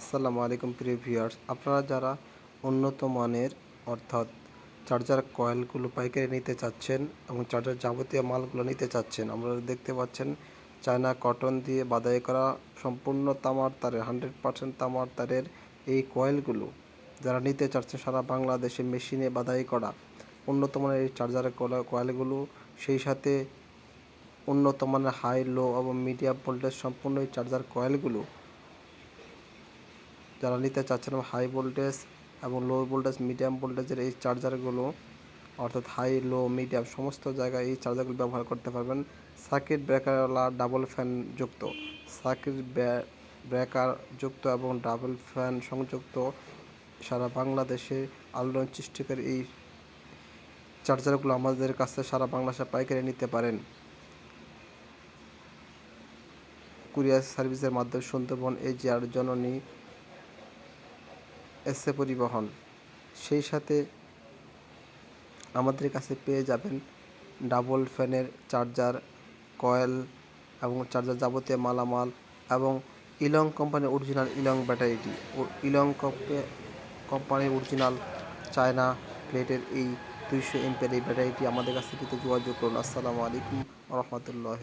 আসসালামু আলাইকুম প্রিয় ভিউয়ার্স। আপনারা যারা উন্নত মানের, অর্থাৎ চার্জার কয়েলগুলো পাইকারি নিতে চাচ্ছেন এবং চার্জার যাবতীয় মালগুলো নিতে চাচ্ছেন, আপনারা দেখতে পাচ্ছেন চায়না কটন দিয়ে বাদাই করা সম্পূর্ণ তামার তারের হান্ড্রেড পার্সেন্ট তামার তারের এই কয়েলগুলো যারা নিতে চাচ্ছেন সারা বাংলাদেশে মেশিনে বাদাই করা উন্নত মানের এই চার্জারের কয়েলগুলো, সেই সাথে উন্নত মানের হাই, লো এবং মিডিয়াম ভোল্টেজ সম্পূর্ণ এই চার্জার কয়েলগুলো যারা নিতে চাচ্ছেন হাই ভোল্টেজ এবং লো ভোল্টেজ মিডিয়াম ভোল্টেজের এই চার্জারগুলো অর্থাৎ হাই লো মিডিয়াম সমস্ত জায়গায় এই চার্জারগুলো ব্যবহার করতে পারবেন। সার্কিট ব্রেকারওয়ালা ডাবল ফ্যান যুক্ত। সার্কিট ব্রেকার যুক্ত এবং ডাবল ফ্যান সংযুক্ত। সারা বাংলাদেশে আলোড়ন সৃষ্টিকারী এই চার্জারগুলো আমাদের কাছে সারা বাংলাদেশে পাইকারি নিতে পারেন। কুরিয়ার সার্ভিসের মাধ্যমে সুন্দরবন এই জিয়ার জননী এসে পরিবহন। সেই সাথে আমাদের কাছে পেয়ে যাবেন ডাবল ফ্যানের চার্জার, কয়েল এবং চার্জার যাবতীয় মালামাল এবং ইলং কোম্পানির অরিজিনাল ইলং ব্যাটারিটি। ইলং কোম্পানির অরিজিনাল চায়না প্লেটের এই দুইশো এমপের এই ব্যাটারিটি আমাদের কাছে পেতে যোগাযোগ করুন। আসসালামু আলাইকুম রহমতুল্লাহ